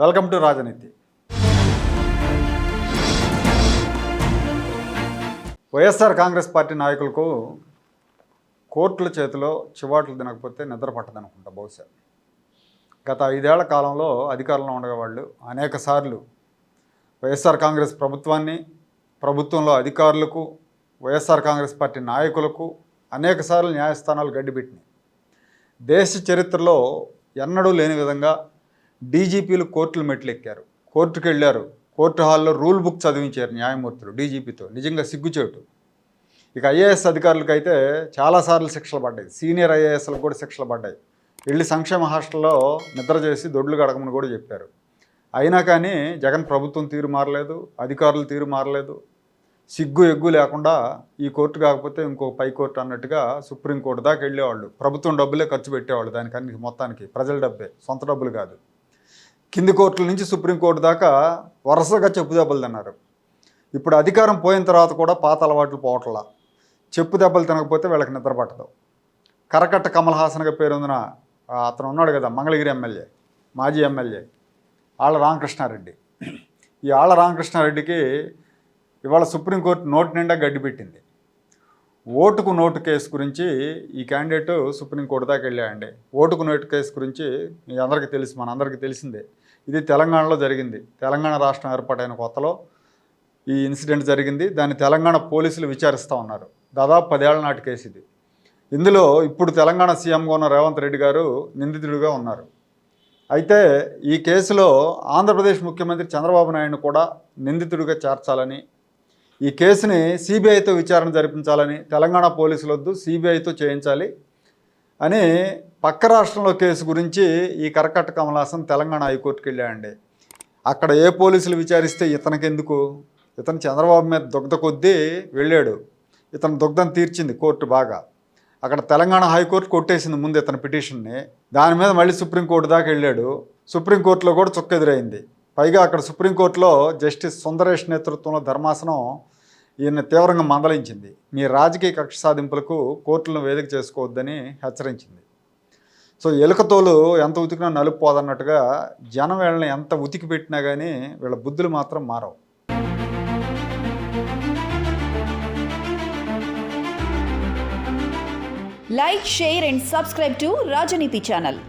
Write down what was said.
Welcome to రాజనీతి. YSR Congress party నాయకులకు కోర్టుల చేతిలో చివాట్లు తినకపోతే నిద్ర పట్టదనుకుంటా బహుశా. గత ఐదేళ్ళ కాలంలో అధికారంలో ఉండగా వాళ్ళు అనేక సార్లు వైఎస్ఆర్ కాంగ్రెస్ ప్రభుత్వాన్ని ప్రభుత్వంలో అధికారులకు వైఎస్ఆర్ కాంగ్రెస్ పార్టీ నాయకులకు అనేక సార్లు న్యాయస్థానాలు గడ్డిపెట్టినాయి. దేశ చరిత్రలో ఎన్నడూ లేని విధంగా డీజీపీలు కోర్టులు మెట్లు ఎక్కారు కోర్టుకు వెళ్ళారు కోర్టు హాల్లో రూల్ బుక్ చదివించారు న్యాయమూర్తులు డీజీపీతో. నిజంగా సిగ్గుచేటు. ఇక ఐఏఎస్ అధికారులకైతే చాలాసార్లు శిక్షలు పడ్డాయి. సీనియర్ ఐఏఎస్లకు కూడా శిక్షలు పడ్డాయి. వెళ్ళి సంక్షేమ హాస్టల్లో నిద్ర చేసి దొడ్లు గడకమని కూడా చెప్పారు. అయినా కానీ జగన్ ప్రభుత్వం తీరు మారలేదు అధికారులు తీరు మారలేదు. సిగ్గు ఎగ్గు లేకుండా ఈ కోర్టు కాకపోతే ఇంకో పై కోర్టు అన్నట్టుగా సుప్రీంకోర్టు దాకా వెళ్ళేవాళ్ళు. ప్రభుత్వం డబ్బులే ఖర్చు పెట్టేవాళ్ళు దానికన్నీ మొత్తానికి. ప్రజల డబ్బే సొంత డబ్బులు కాదు. కింది కోర్టుల నుంచి సుప్రీంకోర్టు దాకా వరుసగా చెప్పు దెబ్బలు తిన్నారు. ఇప్పుడు అధికారం పోయిన తర్వాత కూడా పాత అలవాట్లు పోవట్లా. చెప్పు దెబ్బలు తినకపోతే వీళ్ళకి నిద్ర పట్టదు. కరకట్ట కమల్ హాసన్గా పేరొందిన అతను ఉన్నాడు కదా మంగళగిరి ఎమ్మెల్యే మాజీ ఎమ్మెల్యే ఆళ్ళ రామకృష్ణారెడ్డి. ఈ ఆళ్ళ రామకృష్ణారెడ్డికి ఇవాళ సుప్రీంకోర్టు నోటు నిండా గడ్డి పెట్టింది. ఓటుకు నోటు కేసు గురించి ఈ క్యాండిడేట్ సుప్రీంకోర్టు దాకా వెళ్ళాయండి ఓటుకు నోటు కేసు గురించి మీ అందరికీ తెలుసు మన అందరికీ తెలిసిందే. ఇది తెలంగాణలో జరిగింది. తెలంగాణ రాష్ట్రం ఏర్పాటైన కొత్తలో ఈ ఇన్సిడెంట్ జరిగింది. దాన్ని తెలంగాణ పోలీసులు విచారిస్తూ ఉన్నారు. దాదాపు పదేళ్ళ నాటి కేసు ఇది. ఇందులో ఇప్పుడు తెలంగాణ సీఎంగా ఉన్న రేవంత్ రెడ్డి గారు నిందితుడిగా ఉన్నారు. అయితే ఈ కేసులో ఆంధ్రప్రదేశ్ ముఖ్యమంత్రి చంద్రబాబు నాయుడు కూడా నిందితుడిగా చేర్చాలని ఈ కేసుని సిబిఐతో విచారణ జరిపించాలని తెలంగాణ పోలీసులు వద్దు సిబిఐతో చేయించాలి అని పక్క రాష్ట్రంలో కేసు గురించి ఈ కరకట్ట కమలాసన్ తెలంగాణ హైకోర్టుకి వెళ్ళాడండి. అక్కడ ఏ పోలీసులు విచారిస్తే ఇతనికి ఎందుకు ఇతను చంద్రబాబు మీద దుగ్ధ కొద్దీ వెళ్ళాడు. ఇతను దుగ్ధం తీర్చింది కోర్టు బాగా. అక్కడ తెలంగాణ హైకోర్టు కొట్టేసింది ముందు ఇతని పిటిషన్ని. దాని మీద మళ్ళీ సుప్రీంకోర్టు దాకా వెళ్ళాడు. సుప్రీంకోర్టులో కూడా చుక్కెదురైంది పైగా అక్కడ సుప్రీంకోర్టులో జస్టిస్ సుందరేష్ నేతృత్వంలో ధర్మాసనం ఈయన తీవ్రంగా మందలించింది. మీ రాజకీయ కక్ష సాధింపులకు కోర్టులను వేదిక చేసుకోవద్దని హెచ్చరించింది. సో ఎలుకతోలు ఎంత ఉతికినా నలుపు పోదన్నట్టుగా జనం వీళ్ళని ఎంత ఉతికి పెట్టినా కానీ వీళ్ళ బుద్ధులు మాత్రం మారవు. Like share and subscribe to Rajaneeti channel